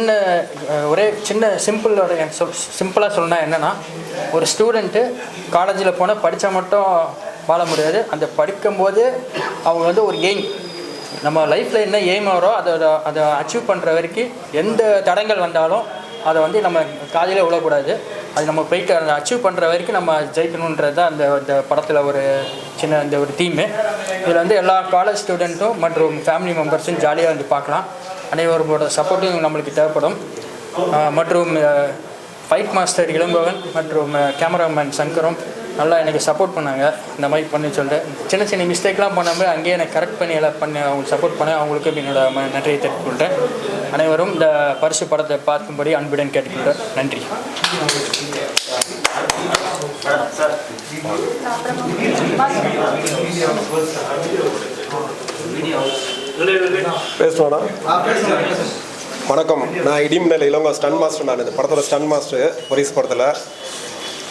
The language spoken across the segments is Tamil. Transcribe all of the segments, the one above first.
சின்ன ஒரே சின்ன சிம்பிளோட சிம்பிளாக சொல்லணும் என்னென்னா ஒரு ஸ்டூடெண்ட்டு காலேஜில் போனால் படித்தா மட்டும் வாழ முடியாது. அந்த படிக்கும்போது அவங்க வந்து ஒரு எய்ம் நம்ம லைஃப்பில் என்ன எய்ம் வரோ அதை அதை அச்சீவ் பண்ணுற வரைக்கும் எந்த தடங்கள் வந்தாலும் அதை வந்து நம்ம காலையில் விழக்கூடாது. அது நம்ம போயிட்டு அதை அச்சீவ் பண்ணுற வரைக்கும் நம்ம ஜெயிக்கணுன்றது தான் அந்த இந்த படத்தில் ஒரு சின்ன இந்த ஒரு தீமு இதில் வந்து எல்லா காலேஜ் ஸ்டூடெண்ட்டும் மற்றும் ஃபேமிலி மெம்பர்ஸும் ஜாலியாக வந்து பார்க்கலாம். அனைவரோட சப்போர்ட்டும் நம்மளுக்கு தேவைப்படும். மற்றும் ஃபைட் மாஸ்டர் இளம்பவன் மற்றும் கேமராமேன் சங்கரும் நல்லா எனக்கு சப்போர்ட் பண்ணாங்க. இந்த மாதிரி பண்ணி சொல்லிட்டு. சின்ன சின்ன மிஸ்டேக்லாம் பண்ணாமல் அங்கேயே எனக்கு கரெக்ட் பண்ணி எல்லாம் பண்ணி அவங்களுக்கு சப்போர்ட் பண்ண அவங்களுக்கும் என்னோட நன்றியை தெரிவித்துக்கொள்கிறேன். அனைவரும் இந்த பரிசு படத்தை பார்க்கும்படி அன்புடன் கேட்டுக்கொள்கிறேன். நன்றி. பேசணும்னா வணக்கம். நான் இடிமின்னல் இளங்கோ ஸ்டன் மாஸ்டர் நான் இந்த படத்தோட ஸ்டன் மாஸ்டர் பரிசு படத்தில்.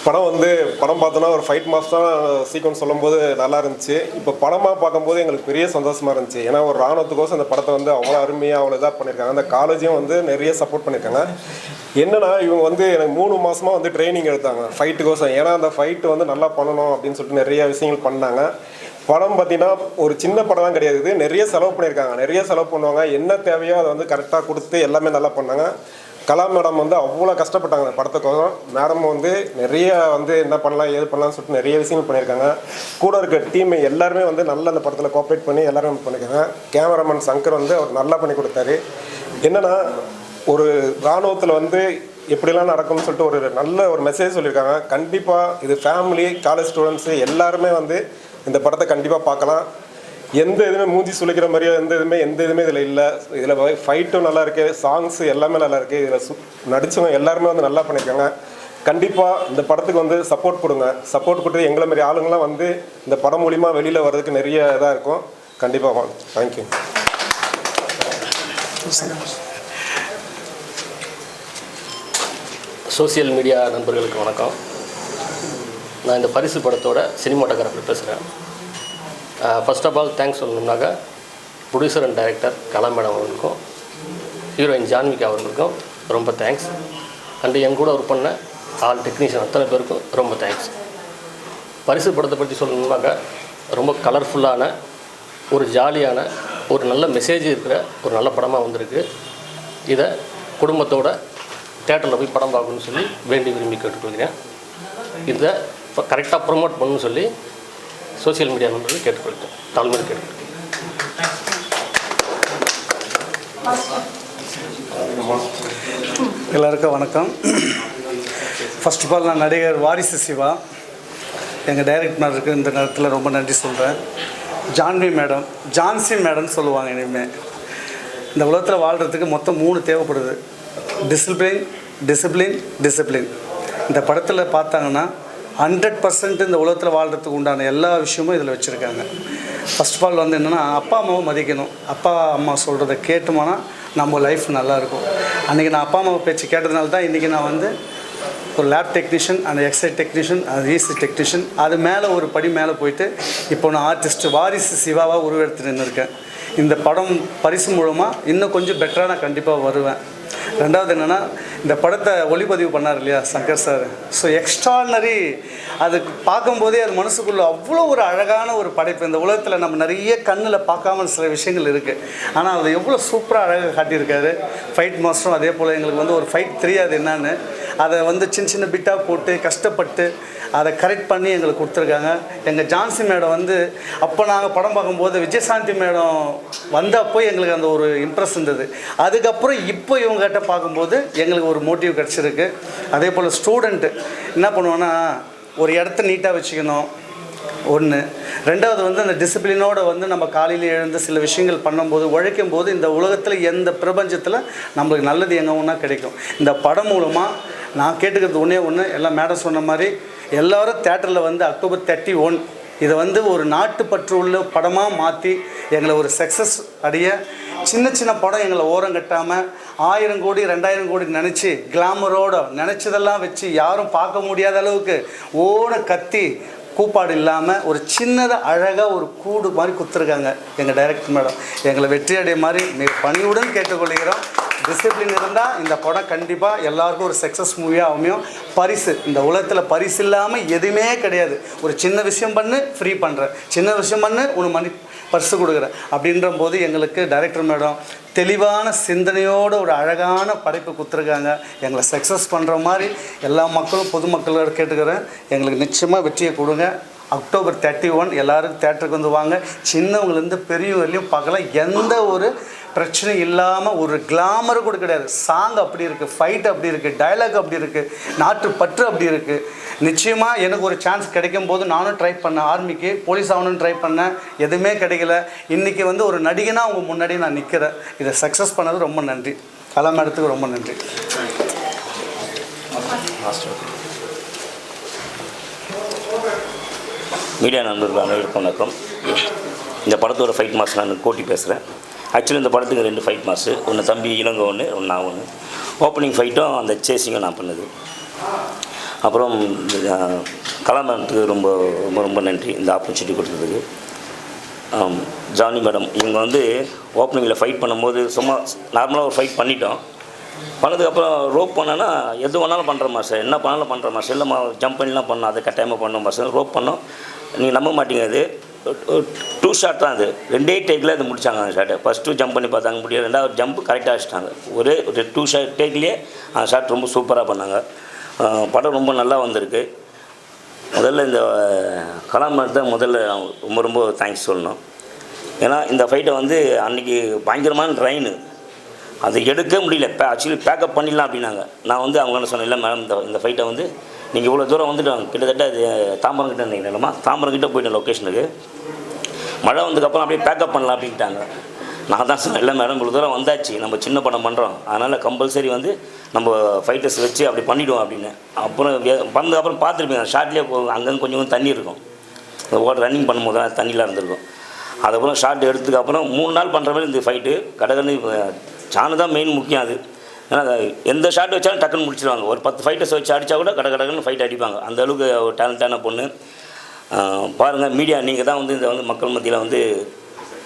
படம் வந்து படம் பார்த்தோன்னா ஒரு ஃபைட் மாஸ் தான் சீக்வன்ஸ் சொல்லும்போது நல்லா இருந்துச்சு. இப்போ படமாக பார்க்கும்போது எங்களுக்கு பெரிய சந்தோஷமாக இருந்துச்சு. ஏன்னா ஒரு ராணுவத்துக்கோசம் இந்த படத்தை வந்து அவ்வளோ அருமையாக அவ்வளோ இதாக பண்ணியிருக்காங்க அந்த காலேஜையும் வந்து நிறைய சப்போர்ட் பண்ணியிருக்காங்க என்னன்னா இவங்க வந்து எனக்கு மூணு மாசமாக வந்து ட்ரைனிங் எடுத்தாங்க. ஃபைட்டுக்கோசம் ஏன்னா அந்த ஃபைட்டு வந்து நல்லா பண்ணணும் அப்படின்னு சொல்லிட்டு நிறைய விஷயங்கள் பண்ணாங்க. படம் பார்த்தீங்கன்னா ஒரு சின்ன படம் தான் கிடையாது. நிறைய செலவு பண்ணியிருக்காங்க. நிறைய செலவு பண்ணுவாங்க. என்ன தேவையோ அதை வந்து கரெக்டாக கொடுத்து எல்லாமே நல்லா பண்ணாங்க. கலா மேடம் வந்து அவ்வளோ கஷ்டப்பட்டாங்க அந்த படத்துக்கோசம் மேடம் வந்து நிறைய வந்து என்ன பண்ணலாம் ஏது பண்ணலாம்னு சொல்லிட்டு நிறைய விஷயங்கள் பண்ணியிருக்காங்க. கூட இருக்க டீம் எல்லாருமே வந்து நல்லா அந்த படத்தில் கோஆப்ரேட் பண்ணி எல்லாருமே பண்ணியிருக்காங்க. கேமராமேன் சங்கர் வந்து அவர் நல்லா பண்ணி கொடுத்தாரு. என்னன்னா ஒரு இராணுவத்தில் வந்து எப்படிலாம் நடக்கும்னு சொல்லிட்டு ஒரு நல்ல ஒரு மெசேஜ் சொல்லியிருக்காங்க. கண்டிப்பாக இது ஃபேமிலி காலேஜ் ஸ்டூடெண்ட்ஸு எல்லாருமே வந்து இந்த படத்தை கண்டிப்பாக பார்க்கலாம். எந்த இதுவுமே மூஞ்சி சுழிக்கிற மாதிரியோ எந்த இதுவுமே எந்த இதுவுமே இதில் இல்லை. இதில் ஃபைட்டும் நல்லா இருக்குது சாங்ஸ் எல்லாமே நல்லா இருக்குது இதில் சு நடித்தவங்க எல்லாருமே வந்து நல்லா பண்ணியிருக்காங்க கண்டிப்பாக இந்த படத்துக்கு வந்து சப்போர்ட் கொடுங்க. சப்போர்ட் கொடுத்து எங்களை மாதிரி ஆளுங்களாம் வந்து இந்த படம் மூலிமா வெளியில் வர்றதுக்கு நிறைய இதாக இருக்கும். கண்டிப்பாக வாங்க. தேங்க்யூ சோசியல் மீடியா நண்பர்களுக்கு வணக்கம். நான் இந்த பரிசு படத்தோட சினிமாட்டோகிராஃபர் பேசுகிறேன் first of all thanks சொல்லணும்னாக்கா producer and director Kala madam அவர்களுக்கும் ஹீரோயின் ஜான்விகா அவர்களுக்கும் ரொம்ப தேங்க்ஸ் அண்டு என் கூட ஒர்க் பண்ண ஆல் டெக்னீஷியன் அத்தனை பேருக்கும் ரொம்ப தேங்க்ஸ் பரிசு படத்தை பற்றி சொல்லணும்னாக்கா ரொம்ப கலர்ஃபுல்லான ஒரு ஜாலியான ஒரு நல்ல மெசேஜ் இருக்கிற ஒரு நல்ல படமாக வந்திருக்கு. இதை குடும்பத்தோட தேட்டரில் போய் படம் பார்க்கணும்னு சொல்லி வேண்டி விரும்பி கேட்டுக்கொள்கிறேன். இதை இப்போ கரெக்டாக ப்ரொமோட் பண்ணணும்னு சொல்லி சோஷியல் மீடியா நண்பர்கள் கேட்டுக்கொள்கிறேன். தாழ்மையாக கேட்டுக்கொள்கிறேன் எல்லாருக்கும் வணக்கம். ஃபர்ஸ்ட் ஆஃப் ஆல் நான் நடிகர் வாரிசு சிவா. எங்கள் டைரக்டருக்கு இந்த நேரத்தில் ரொம்ப நன்றி சொல்கிறேன் ஜான்வி மேடம் ஜான்சி மேடம்னு சொல்லுவாங்க இனிமேல் இந்த உலகத்தில் வாழ்கிறதுக்கு மொத்தம் மூணு தேவைப்படுது. டிசிப்ளின் டிசிப்ளின் டிசிப்ளின் இந்த படத்தில் பார்த்தாங்கன்னா ஹண்ட்ரட் பர்சன்ட் இந்த உலகத்தில் வாழ்கிறதுக்கு உண்டான எல்லா விஷயமும் இதில் வச்சுருக்காங்க. ஃபர்ஸ்ட் ஆஃப் ஆல் வந்து என்னென்னா அப்பா அம்மாவை மதிக்கணும். அப்பா அம்மா சொல்கிறத கேட்டுமானா நம்ம லைஃப் நல்லாயிருக்கும் அன்றைக்கி நான் அப்பா அம்மாவை பேச்சு கேட்டதுனால தான் இன்றைக்கி நான் வந்து ஒரு லேப் டெக்னீஷியன் அந்த எக்ஸ்ரே டெக்னீஷியன் அந்த ஈசி டெக்னீஷியன் அது மேலே ஒரு படி மேலே போயிட்டு இப்போ நான் ஆர்டிஸ்ட் வாரிசு சிவாவாக உருவெடுத்து நின்றுருக்கேன் இந்த படம் பரிசு மூலமாக இன்னும் கொஞ்சம் பெட்டராக நான் கண்டிப்பாக வருவேன். ரெண்டாவது என்னென்னா இந்த படத்தை ஒளிப்பதிவு பண்ணார் இல்லையா சங்கர் சார் ஸோ எக்ஸ்ட்ரானரி அது பார்க்கும்போதே அது மனசுக்குள்ளே அவ்வளோ ஒரு அழகான ஒரு படைப்பு. இந்த உலகத்தில் நம்ம நிறைய கண்ணில் பார்க்காம சில விஷயங்கள் இருக்குது ஆனால் அதை எவ்வளோ சூப்பராக அழகாக காட்டியிருக்காரு. ஃபைட் மாஸ்டரும் அதே போல் எங்களுக்கு வந்து ஒரு ஃபைட் தெரியாது என்னன்னு. அதை வந்து சின்ன சின்ன பிட்டாக போட்டு கஷ்டப்பட்டு அதை கரெக்ட் பண்ணி எங்களுக்கு கொடுத்துருக்காங்க. எங்கள் ஜான்சி மேடம் வந்து அப்போ நாங்கள் படம் பார்க்கும்போது விஜயசாந்தி மேடம் வந்தப்போ எங்களுக்கு அந்த ஒரு இம்ப்ரெஸ் இருந்தது. அதுக்கப்புறம் இப்போ இவங்ககிட்ட பார்க்கும்போது எங்களுக்கு ஒரு மோட்டிவ் கிடச்சிருக்கு. அதே போல் ஸ்டூடெண்ட்டு என்ன பண்ணுவோன்னா ஒரு இடத்த நீட்டாக வச்சுக்கணும். ஒன்று ரெண்டாவது வந்து அந்த டிசிப்ளினோடு வந்து நம்ம காலையில் எழுந்து சில விஷயங்கள் பண்ணும்போது உழைக்கும் போது இந்த உலகத்தில் எந்த பிரபஞ்சத்தில் நம்மளுக்கு நல்லது எங்கே ஒன்றா கிடைக்கும். இந்த படம் மூலமாக நான் கேட்டுக்கிறது ஒன்றே ஒன்று எல்லாம் மேடம் சொன்ன மாதிரி எல்லோரும் தேட்டரில் வந்து அக்டோபர் தேர்ட்டி ஒன் இதை வந்து ஒரு நாட்டுப்பற்று உள்ள படமாக மாற்றி எங்களை ஒரு சக்ஸஸ் அடைய சின்ன சின்ன படம் எங்களை ஓரம் கட்டாமல் ஆயிரம் கோடி ரெண்டாயிரம் கோடி நினச்சி கிளாமரோட நினச்சதெல்லாம் வச்சு யாரும் பார்க்க முடியாத அளவுக்கு ஓட கத்தி கூப்பாடு இல்லாமல் ஒரு சின்னதாக அழகாக ஒரு கூடு மாதிரி குத்துருக்காங்க எங்கள் டைரக்டர் மேடம் எங்களை வெற்றி அடைய மாதிரி மிக பணியுடன் கேட்டுக்கொள்கிறோம். டிசிப்ளின் இருந்தால் இந்த படம் கண்டிப்பாக எல்லாருக்கும் ஒரு சக்ஸஸ் மூவியாக அமையும். பரிசு இந்த உலகத்தில் பரிசு இல்லாமல் எதுவுமே கிடையாது. ஒரு சின்ன விஷயம் பண்ணு ஃப்ரீ பண்ணுறேன் சின்ன விஷயம் பண்ணு உனக்கு மணி பரிசு கொடுக்குறேன். அப்படின்ற போது எங்களுக்கு டைரக்டர் மேடம் தெளிவான சிந்தனையோட ஒரு அழகான படைப்பு கொடுத்துருக்காங்க. எங்களை சக்ஸஸ் பண்ணுற மாதிரி எல்லா மக்களும் பொதுமக்களோட கேட்டுக்கிறேன். எங்களுக்கு நிச்சயமாக வெற்றியை கொடுங்க. அக்டோபர் தேர்ட்டி ஒன் எல்லோரும் தேட்டருக்கு வந்து வாங்க. சின்னவங்கலேருந்து பெரியவர்களையும் பார்க்கலாம். எந்த ஒரு பிரச்சனையும் இல்லாமல் ஒரு கிளாமர் கூட கிடையாது. சாங் அப்படி இருக்குது ஃபைட் அப்படி இருக்குது டயலாக் அப்படி இருக்குது நாட்டு பற்று அப்படி இருக்குது நிச்சயமாக எனக்கு ஒரு சான்ஸ் கிடைக்கும் போது நானும் ட்ரை பண்ணேன் ஆர்மிக்கு போலீஸ் ஆகணும்னு ட்ரை பண்ணேன் எதுவுமே கிடைக்கல. இன்றைக்கி வந்து ஒரு நடிகனாக அவங்க முன்னாடி நான் நிற்கிறேன் இதை சக்ஸஸ் பண்ணது ரொம்ப நன்றி. கலாம் மேடத்துக்கு ரொம்ப நன்றி. மீடியா நண்பர்கள் அனைவருக்கும் வணக்கம். இந்த படத்தோட ஃபைட் மாஸ் நான் கோட்டி பேசுகிறேன் ஆக்சுவலி இந்த படத்துக்கு ரெண்டு ஃபைட் மாஸு ஒன்று தம்பி இளங்க ஒன்று ஒன்று நான் ஒன்று ஓப்பனிங் ஃபைட்டும் அந்த சேசிங்கும் நான் பண்ணது. அப்புறம் அஹ், ரொம்ப ரொம்ப ரொம்ப நன்றி இந்த ஆப்பர்ச்சுனிட்டி கொடுத்ததுக்கு. ஜானி மேடம் இவங்க வந்து ஓப்பனிங்கில் ஃபைட் பண்ணும்போது சும்மா நார்மலாக ஒரு ஃபைட் பண்ணிட்டோம். பண்ணதுக்கப்புறம் ரோப் பண்ணேன்னா எது வேணாலும் பண்ணுற மாஸ்டர் என்ன பண்ணாலும் பண்ணுற மாஸ்டர் இல்லைம்மா ஜம்ப் பண்ணிலாம் பண்ணோம். அதை கட்டாயமாக பண்ணோம் மாஸ்டர் ரோப் பண்ணோம். நீங்கள் நம்ப மாட்டீங்க அது டூ ஷாட் தான் அது. ரெண்டே டேக்கில் அது முடிச்சாங்க அந்த ஷாட்டை ஃபஸ்ட்டு ஜம்ப் பண்ணி பார்த்தாங்க முடியாது ரெண்டாவது ஜம்ப் கரெக்டாக அடிச்சிட்டாங்க. ஒரே ஒரு டூ ஷாட் டேக்லேயே அந்த ஷாட் ரொம்ப சூப்பராக பண்ணாங்க. படம் ரொம்ப நல்லா வந்திருக்கு. முதல்ல இந்த கலாம் தான் முதல்ல ரொம்ப ரொம்ப தேங்க்ஸ் சொல்லணும். ஏன்னா இந்த ஃபைட்டை வந்து அன்றைக்கி பயங்கரமான ட்ரெயின் அதை எடுக்க முடியல. பே ஆக்சுவலி பேக்கப் பண்ணிடலாம் அப்படின்னாங்க. நான் வந்து அவங்க சொன்னேன் இல்லை மேடம் இந்த இந்த ஃபைட்டை வந்து நீங்கள் இவ்வளோ தூரம் வந்துட்டாங்க. கிட்டத்தட்ட அது தாம்பரம் கிட்ட இருந்தீங்களா தாம்பரம் கிட்ட போயிட்டேன் லொக்கேஷனுக்கு மழை வந்ததுக்கப்புறம் அப்படியே பேக்கப் பண்ணலாம் அப்படின்ட்டாங்க. நான் தான் சொன்னேன் இல்லை மேடம் இவ்வளோ தூரம் வந்தாச்சு. நம்ம சின்ன படம் பண்ணுறோம் அதனால் கம்பல்சரி வந்து நம்ம ஃபைட்டர்ஸ் வச்சு அப்படி பண்ணிவிடுவோம் அப்படின்னு. அப்புறம் வே- வந்ததுக்கப்புறம் பார்த்துருப்பேன் ஷார்ட்லேயே அங்கங்கே கொஞ்சம் கொஞ்சம் தண்ணி இருக்கும். அந்த ஓட ரன்னிங் பண்ணும்போது தான் தண்ணிலாம் இருந்திருக்கும். அதுக்கப்புறம் ஷார்ட் எடுத்ததுக்கப்புறம் மூணு நாள் பண்ணுற மாதிரி இந்த ஃபைட்டு கடகன்னு சாணு தான் மெயின் முக்கியம் அது. ஏன்னா எந்த ஷாட் வச்சாலும் டக்குன்னு முடிச்சிடுவாங்க ஒரு பத்து ஃபைட்டர்ஸ் வச்சு அடித்தா கூட கட கடகன்னு ஃபைட் அடிப்பாங்க. அந்த அளவுக்கு ஒரு டேலண்டான பொண்ணு. பாருங்கள் மீடியா நீங்கள் தான் வந்து இந்த வந்து மக்கள் மத்தியில் வந்து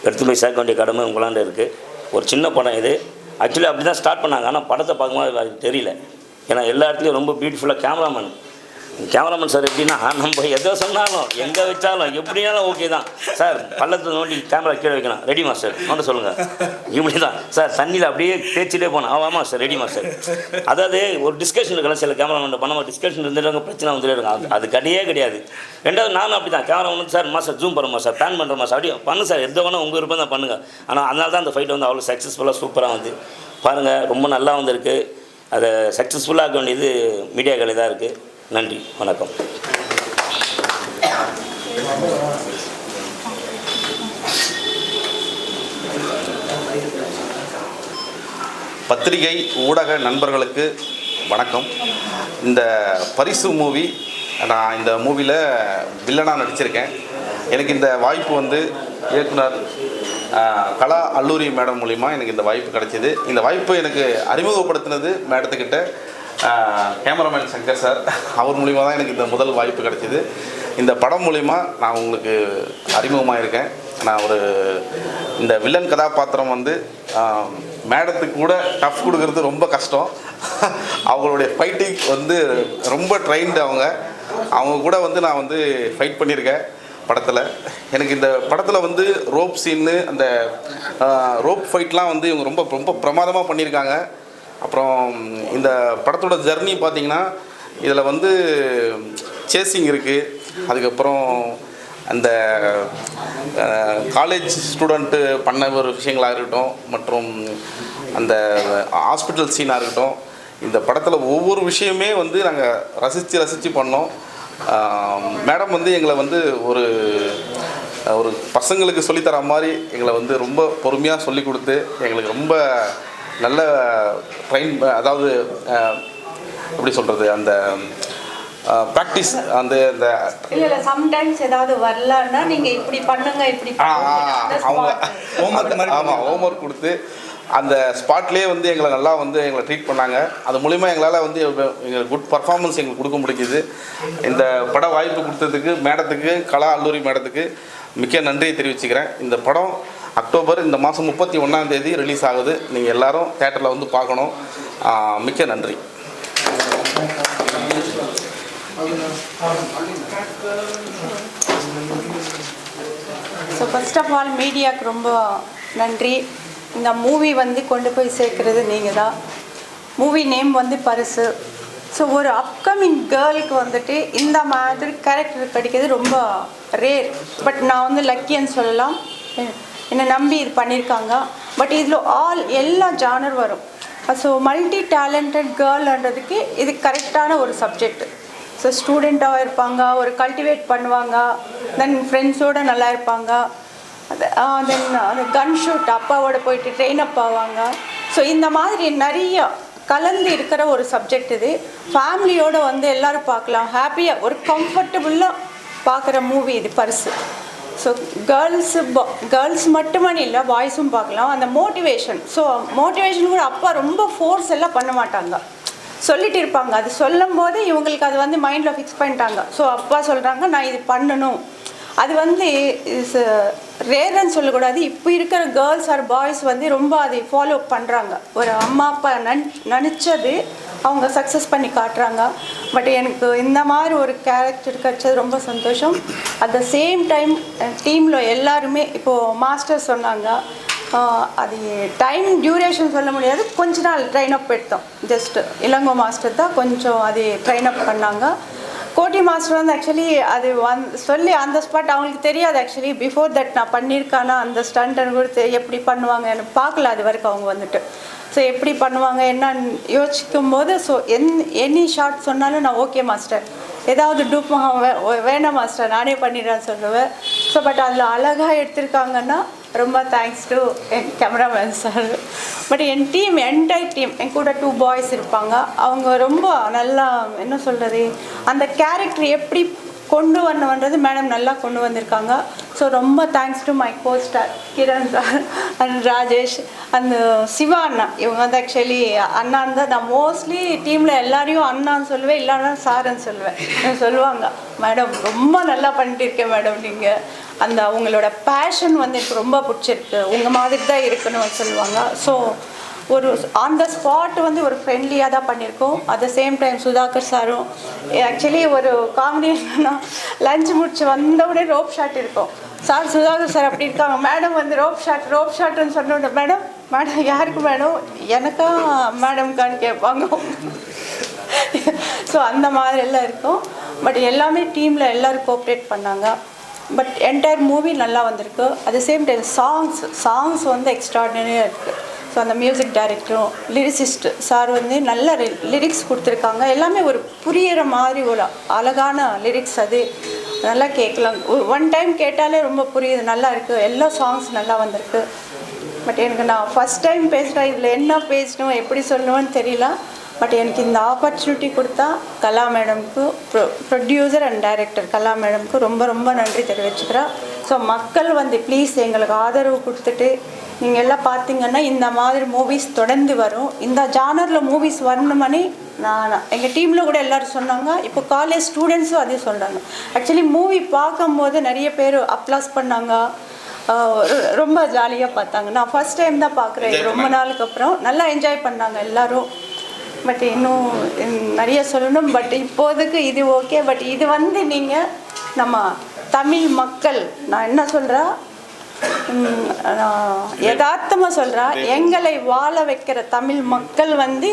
எடுத்து போய் சேர்க்க வேண்டிய கடமை உங்களாண்ட இருக்குது ஒரு சின்ன படம் இது. ஆக்சுவலி அப்படி தான் ஸ்டார்ட் பண்ணாங்க. ஆனால் படத்தை பார்க்கும்போது அது தெரியல. ஏன்னா எல்லா இடத்துலையும் ரொம்ப பியூட்டிஃபுல்லாக கேமராமேன் கேமராமேன் சார் எப்படின்னா நம்ம எதை சொன்னாலும் எங்கே வச்சாலும் எப்படினாலும் ஓகே தான். சார் பள்ளத்தை நோண்டி கேமரா கீழே வைக்கணும். ரெடி மாஸ்டர் வந்து சொல்லுங்கள் இப்படி தான் சார் தண்ணியில் அப்படியே தேய்ச்சிட்டே போனோம் ஆமாம் சார் ரெடி மாஸ்டர் அதாவது ஒரு டிஸ்கஷன் இருக்கலாம் சில கேமராமேன் பண்ண டிஸ்கஷன் இருந்துட்டு பிரச்சனை வந்துட்டே இருக்கும். அது- அது கிடையாது. ரெண்டாவது நானும் அப்படி தான் கேமரா வந்து சார் மாஸ்டர் ஜூம் பண்ணுமா சார்? பேன் பண்ணுறோமா சார் அப்படியே பண்ணு சார். எந்த வேணால் உங்கள் விருப்பம் தான் பண்ணுங்கள் ஆனால் அதனால தான் அந்த ஃபைட் வந்து அவ்வளோ சக்ஸஸ்ஃபுல்லாக சூப்பராக வந்து. பாருங்கள் ரொம்ப நல்லா வந்திருக்கு. அதை சக்ஸஸ்ஃபுல்லாக ஆக்க வேண்டியது மீடியாக்களே தான் இருக்குது நன்றி வணக்கம். பத்திரிகை ஊடக நண்பர்களுக்கு வணக்கம். இந்த பரிசு மூவி நான் இந்த மூவியில் வில்லனாக நடிச்சிருக்கேன். எனக்கு இந்த வாய்ப்பு வந்து இயக்குனர் கலா அல்லூரி மேடம் மூலிமா எனக்கு இந்த வாய்ப்பு கிடைச்சிது. இந்த வாய்ப்பு எனக்கு அறிமுகப்படுத்தினது மேடத்துக்கிட்ட கேமராமேன் சங்கர் சார். அவர் மூலிமா தான் எனக்கு இந்த முதல் வாய்ப்பு கிடைச்சிது. இந்த படம் மூலிமா நான் உங்களுக்கு அறிமுகமாக இருக்கேன் நான் ஒரு இந்த வில்லன் கதாபாத்திரம் வந்து மேடத்துக்கு கூட டஃப் கொடுக்கறது ரொம்ப கஷ்டம். அவங்களுடைய ஃபைட்டிங் வந்து ரொம்ப ட்ரைன்டு அவங்க. அவங்க கூட வந்து நான் வந்து ஃபைட் பண்ணியிருக்கேன் படத்தில். எனக்கு இந்த படத்தில் வந்து ரோப் சீனு அந்த ரோப் ஃபைட்லாம் வந்து இவங்க ரொம்ப ரொம்ப பிரமாதமாக பண்ணியிருக்காங்க. அப்புறம் இந்த படத்தோட ஜர்னி பார்த்தீங்கன்னா இதில் வந்து சேசிங் இருக்குது அதுக்கப்புறம் அந்த காலேஜ் ஸ்டூடெண்ட்டு பண்ண ஒரு விஷயங்களாக இருக்கட்டும் மற்றும் அந்த ஹாஸ்பிட்டல் சீனாக இருக்கட்டும் இந்த படத்தில் ஒவ்வொரு விஷயமே வந்து நாங்கள் ரசித்து ரசித்து பண்ணோம். மேடம் வந்து எங்களை வந்து ஒரு ஒரு பசங்களுக்கு சொல்லித்தர மாதிரி எங்களை வந்து ரொம்ப பொறுமையாக சொல்லி கொடுத்து எங்களுக்கு ரொம்ப நல்ல ட்ரைன் அதாவது எப்படி சொல்கிறது அந்த ப்ராக்டிஸ் அந்த அந்த இல்ல இல்ல சம்டைம்ஸ் ஏதாவது வரலன்னா நீங்க இப்படி பண்ணுங்க இப்படி அவங்க மாதிரி ஆமாம் ஹோம்ஒர்க் கொடுத்து அந்த ஸ்பாட்லேயே வந்து எங்களை நல்லா வந்து எங்களை ட்ரீட் பண்ணாங்க. அது மூலிமா எங்களால் வந்து எங்களுக்கு குட் பர்ஃபார்மன்ஸ் எங்களுக்கு கொடுக்க முடியுது இந்த பட வாய்ப்பு கொடுத்ததுக்கு மேடத்துக்கு கலா அல்லூரி மேடத்துக்கு மிக்க நன்றியை தெரிவிச்சுக்கிறேன். இந்த படம் அக்டோபர் இந்த மாதம் முப்பத்தி ஒன்றாம் தேதி ரிலீஸ் ஆகுது. நீங்கள் எல்லாரும் தேட்டரில் வந்து பார்க்கணும். மிக்க நன்றி. ஸோ ஃபர்ஸ்ட் ஆஃப் ஆல் மீடியாவுக்கு ரொம்ப நன்றி. இந்த மூவி வந்து கொண்டு போய் சேர்க்குறது நீங்கள் தான். மூவி நேம் வந்து பரிசு. ஸோ ஒரு அப்கமிங் கேர்ளுக்கு வந்துட்டு இந்த மாதிரி கேரக்டர் கிடைக்கிறது ரொம்ப ரேர் பட் நான் வந்து லக்கின்னு சொல்லலாம். என்னை நம்பி இது பண்ணியிருக்காங்க. பட் இதில் ஆல் எல்லா ஜானர் வரும். ஸோ மல்டி டேலண்டட் கேர்ள்ன்றதுக்கு இது கரெக்டான ஒரு சப்ஜெக்ட் ஸோ ஸ்டூடெண்ட்டாக இருப்பாங்க ஒரு கல்டிவேட் பண்ணுவாங்க தென் ஃப்ரெண்ட்ஸோடு நல்லா இருப்பாங்க. தென் அந்த கன் ஷூட் அப்பாவோட போயிட்டு ட்ரெயின் அப் ஆவாங்க. ஸோ இந்த மாதிரி நிறைய கலந்து இருக்கிற ஒரு சப்ஜெக்ட் இது. ஃபேமிலியோடு வந்து எல்லோரும் பார்க்கலாம். ஹாப்பியாக ஒரு கம்ஃபர்டபுளாக பார்க்குற மூவி இது பரிசு. ஸோ கேர்ள்ஸு கேர்ள்ஸ் மட்டுமே இல்லை பாய்ஸும் பார்க்கலாம். அந்த மோட்டிவேஷன் ஸோ மோட்டிவேஷன் கூட அப்பா ரொம்ப ஃபோர்ஸ் எல்லாம் பண்ண மாட்டாங்க. சொல்லிட்டு இருப்பாங்க. அது சொல்லும் போது இவங்களுக்கு அது வந்து மைண்டில் ஃபிக்ஸ் பண்ணிட்டாங்க. ஸோ அப்பா சொல்கிறாங்க நான் இது பண்ணணும். அது வந்து இஸ் ரேர்னு சொல்லக்கூடாது. இப்போ இருக்கிற கேர்ள்ஸ் ஆர் பாய்ஸ் வந்து ரொம்ப அதை ஃபாலோ பண்ணுறாங்க ஒரு அம்மா அப்பா நன் நினச்சது அவங்க சக்ஸஸ் பண்ணி காட்டுறாங்க. பட் எனக்கு இந்த மாதிரி ஒரு கேரக்டர் கிடைச்சது ரொம்ப சந்தோஷம். அட் த சேம் டைம் டீமில் எல்லாருமே இப்போது மாஸ்டர் சொன்னாங்க. அது டைம் டியூரேஷன் சொல்ல முடியாது. கொஞ்ச நாள் ட்ரைன் அப் எடுத்தோம். ஜஸ்ட் இளங்கோ மாஸ்டர் தான் கொஞ்சம் அது ட்ரைன் அப் பண்ணாங்க. கோட்டி மாஸ்டர் வந்து ஆக்சுவலி அது வந் சொல்லி அந்த ஸ்பாட் அவங்களுக்கு தெரியாது ஆக்சுவலி பிஃபோர் தட் நான் பண்ணியிருக்கானா அந்த ஸ்டண்ட் கூட எப்படி பண்ணுவாங்க எனக்கு பார்க்கல அது வரைக்கும் அவங்க வந்துட்டு. ஸோ எப்படி பண்ணுவாங்க என்னன்னு யோசிக்கும் போது ஸோ என் எனி ஷார்ட் சொன்னாலும் நான் ஓகே மாஸ்டர் ஏதாவது டூப் வேணாம் மாஸ்டர் நானே பண்ணிடுறேன் சொல்லுவேன். ஸோ பட் அதில் அழகாக எடுத்திருக்காங்கன்னா ரொம்ப தேங்க்ஸ் டு என் கேமராமேன் சார் பட் என் டீம் என்டையர் டீம் என் கூட டூ பாய்ஸ் இருப்பாங்க. அவங்க ரொம்ப நல்லா என்ன சொல்கிறது அந்த கேரக்டர் எப்படி கொண்டு வரணுன்றது மேடம் நல்லா கொண்டு வந்திருக்காங்க. ஸோ ரொம்ப thanks to my costar Kiran sir and Rajesh and Siva அண்ணா இவங்க வந்து ஆக்சுவலி அண்ணான்னு தான். நான் மோஸ்ட்லி டீமில் எல்லாரையும் அண்ணான்னு சொல்லுவேன் இல்லைன்னா சாருன்னு சொல்லுவேன். சொல்லுவாங்க மேடம் ரொம்ப நல்லா பண்ணிட்டு இருக்கேன் மேடம் நீங்கள் அந்த அவங்களோட பேஷன் வந்து எனக்கு ரொம்ப பிடிச்சிருக்கு. உங்கள் மாதிரி தான் இருக்கணும்னு சொல்லுவாங்க. ஸோ ஒரு ஆன் த ஸ்பாட் வந்து ஒரு ஃப்ரெண்ட்லியாக தான் பண்ணியிருக்கோம். At the same time Sudhakar சாரும் ஆக்சுவலி ஒரு காமெடி என்னன்னா லஞ்ச் முடிச்சு வந்தவுடனே ரோப் ஷாட் இருக்கும். சார் சுதாகர் சார் அப்படி இருக்காங்க. மேடம் வந்து ரோப் ஷாட் ரோப் ஷாட்னு சொன்ன மேடம் மேடம் யாருக்கு மேடம் எனக்கா மேடம்கான்னு கேட்பாங்க. ஸோ அந்த மாதிரி எல்லாம் இருக்கும். பட் எல்லாமே டீமில் எல்லோரும் கோஆப்ரேட் பண்ணாங்க. பட் என்டையர் மூவி நல்லா வந்திருக்கு. At the same time songs songs வந்து எக்ஸ்ட்ராடினரியாக இருக்குது ஸோ அந்த மியூசிக் டைரக்டரும் லிரிசிஸ்ட் சார் வந்து நல்ல லிரிக்ஸ் கொடுத்துருக்காங்க. எல்லாமே ஒரு புரியிற மாதிரி ஒரு அழகான லிரிக்ஸ் அது. நல்லா கேட்கலாம். ஒன் டைம் கேட்டாலே ரொம்ப புரியுது. நல்லா இருக்குது எல்லா சாங்ஸ் நல்லா வந்திருக்கு. பட் எனக்கு நான் ஃபஸ்ட் டைம் பேசுகிறேன் இதில் என்ன பேசணும் எப்படி சொல்லணும்னு தெரியல. பட் எனக்கு இந்த ஆப்பர்ச்சுனிட்டி கொடுத்தா கலா மேடம்க்கு pro producer and director Kala மேடம்க்கு ரொம்ப ரொம்ப நன்றி தெரிவிச்சுக்கிறேன். ஸோ மக்கள் வந்து ப்ளீஸ் எங்களுக்கு ஆதரவு கொடுத்துட்டு நீங்கள் எல்லாம் பார்த்தீங்கன்னா இந்த மாதிரி மூவிஸ் தொடர்ந்து வரும். இந்த ஜானரில் மூவிஸ் வரணுமனே நான் எங்கள் டீமில் கூட எல்லோரும் சொன்னாங்க. இப்போ காலேஜ் ஸ்டூடெண்ட்ஸும் அதே சொல்கிறாங்க ஆக்சுவலி மூவி பார்க்கும்போது நிறைய பேர் அப்ளாஸ் பண்ணாங்க. ரொம்ப ஜாலியாக பார்த்தாங்க. நான் ஃபர்ஸ்ட் டைம் தான் பார்க்குறேன். ரொம்ப நாளுக்கு அப்புறம். நல்லா என்ஜாய் பண்ணாங்க எல்லாரும். பட் இன்னும் நிறைய சொல்லணும். பட் இப்போதைக்கு இது ஓகே பட் இது வந்து நீங்கள் நம்ம தமிழ் மக்கள் நான் என்ன சொல்கிறேன் யதார்த்தமாக சொல்கிறேன் எங்களை வாழ வைக்கிற தமிழ் மக்கள் வந்து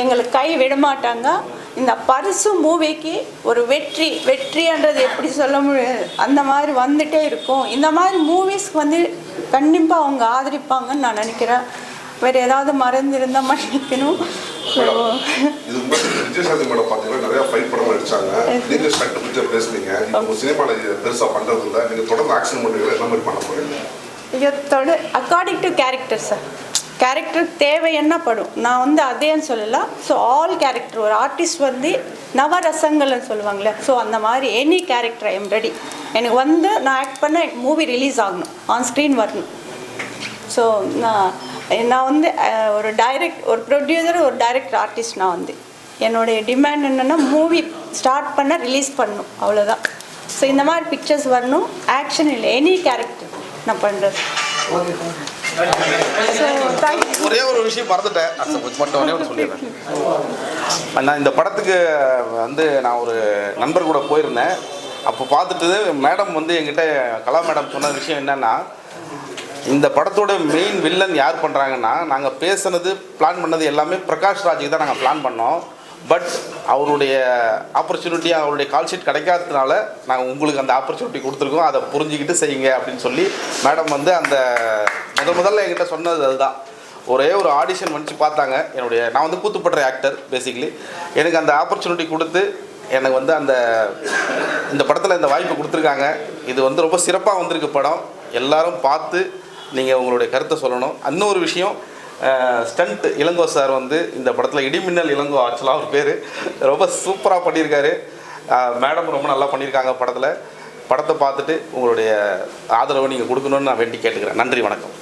எங்களுக்கு கை விட மாட்டாங்க இந்த பரிசு மூவிக்கு ஒரு வெற்றி வெற்றின்றது எப்படி சொல்ல முடியாது அந்த மாதிரி வந்துட்டே இருக்கும். இந்த மாதிரி மூவிஸ்க்கு வந்து கண்டிப்பாக அவங்க ஆதரிப்பாங்கன்னு நான் நினைக்கிறேன். வேறு ஏதாவது மறந்திருந்தா மன்னிக்கணும். ஸோ இது மாதிரி விஜய் சேதுபதி மேடம் பார்த்தீங்கன்னா நிறைய ஃபைட் படம் நடிச்சாங்க. நீங்க ஸ்டண்ட் பற்றி பேசுனீங்க. இப்போ சினிமாவில் பெருசாக பண்ணுறது இல்லை. நீங்கள் தொடர்ந்து ஆக்ஷன் பண்ணுறீங்க என்ன மாதிரி பண்ண போறீங்க? இதோட according to character sir character தேவை என்ன படும். நான் வந்து அதேன்னு சொல்லலாம் ஸோ ஆல் கேரக்டர் ஒரு ஆர்டிஸ்ட் வந்து நவரசங்கள்னு சொல்லுவாங்களே. ஸோ அந்த மாதிரி any character I am ready எனக்கு வந்து நான் ஆக்ட் பண்ண மூவி ரிலீஸ் ஆகணும். ஆன் ஸ்க்ரீன் வரணும். ஸோ நான் நான் வந்து ஒரு டைரக்ட் ஒரு ப்ரொடியூசர் ஒரு டைரக்டர் ஆர்டிஸ்ட் நான் வந்து. என்னுடைய டிமாண்ட் என்னென்னா மூவி ஸ்டார்ட் பண்ண ரிலீஸ் பண்ணணும். அவ்வளோதான் ஸோ இந்த மாதிரி பிக்சர்ஸ் வரணும். ஆக்ஷன் இல்லை எனி கேரக்டர் நான் பண்ணுறது ஒரே ஒரு விஷயம் மறந்துட்டேன். மட்டும் ஒரே ஒன்று சொல்லிடுறேன். நான் இந்த படத்துக்கு வந்து நான் ஒரு நண்பர் கூட போயிருந்தேன். அப்போ பார்த்துட்டு மேடம் வந்து என்கிட்ட கலா மேடம் சொன்ன விஷயம் என்னென்னா இந்த படத்தோட மெயின் வில்லன் யார் பண்ணுறாங்கன்னா நாங்கள் பேசுனது பிளான் பண்ணது எல்லாமே பிரகாஷ் ராஜுக்கு தான் நாங்கள் பிளான் பண்ணோம். பட் அவருடைய ஆப்பர்ச்சுனிட்டி அவருடைய கால் ஷீட் கிடைக்காததுனால நாங்கள் உங்களுக்கு அந்த ஆப்பர்ச்சுனிட்டி கொடுத்துருக்கோம். அதை புரிஞ்சுக்கிட்டு செய்யுங்க அப்படின்னு சொல்லி மேடம் வந்து அந்த முத முதல்ல என்கிட்ட சொன்னது அதுதான். ஒரே ஒரு ஆடிஷன் வந்துச்சு பார்த்தாங்க. என்னுடைய நான் வந்து கூத்துப்படுற ஆக்டர் பேசிக்கலி எனக்கு அந்த ஆப்பர்ச்சுனிட்டி கொடுத்து எனக்கு வந்து அந்த இந்த படத்தில் இந்த வாய்ப்பு கொடுத்துருக்காங்க. இது வந்து ரொம்ப சிறப்பாக வந்திருக்கு படம். எல்லாரும் பார்த்து நீங்கள் உங்களுடைய கருத்தை சொல்லணும். இன்னொரு விஷயம் ஸ்டண்ட் இளங்கோ சார் வந்து இந்த படத்தில் இடிமின்னல் இளங்கோ ஆக்சுவலாக அவர் பேர். ரொம்ப சூப்பராக பண்ணியிருக்காரு மேடம் ரொம்ப நல்லா பண்ணியிருக்காங்க படத்தில். படத்தை பார்த்துட்டு உங்களுடைய ஆதரவை நீங்கள் கொடுக்கணும்னு நான் வேண்டி கேட்டுக்கிறேன். நன்றி வணக்கம்.